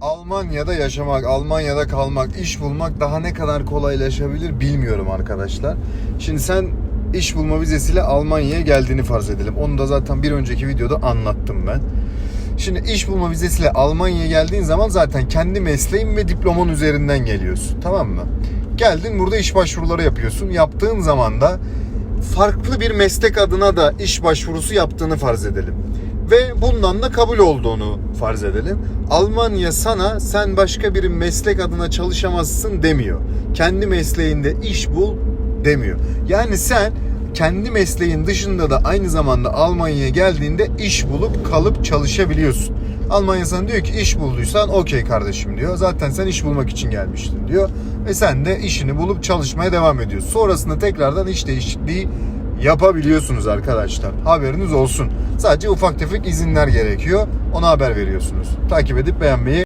Almanya'da yaşamak, Almanya'da kalmak, iş bulmak daha ne kadar kolaylaşabilir bilmiyorum arkadaşlar. Şimdi sen iş bulma vizesiyle Almanya'ya geldiğini farz edelim. Onu da zaten bir önceki videoda anlattım ben. Şimdi iş bulma vizesiyle Almanya'ya geldiğin zaman zaten kendi mesleğin ve diploman üzerinden geliyorsun. Tamam mı? Geldin burada iş başvuruları yapıyorsun. Yaptığın zaman da farklı bir meslek adına da iş başvurusu yaptığını farz edelim. Ve bundan da kabul olduğunu farz edelim. Almanya sana sen başka bir meslek adına çalışamazsın demiyor. Kendi mesleğinde iş bul demiyor. Yani sen kendi mesleğin dışında da aynı zamanda Almanya'ya geldiğinde iş bulup kalıp çalışabiliyorsun. Almanya sana diyor ki iş bulduysan okey kardeşim diyor. Zaten sen iş bulmak için gelmiştin diyor. Ve sen de işini bulup çalışmaya devam ediyorsun. Sonrasında tekrardan iş değişikliği yapabiliyorsunuz arkadaşlar. Haberiniz olsun. Sadece ufak tefek izinler gerekiyor. Ona haber veriyorsunuz. Takip edip beğenmeyi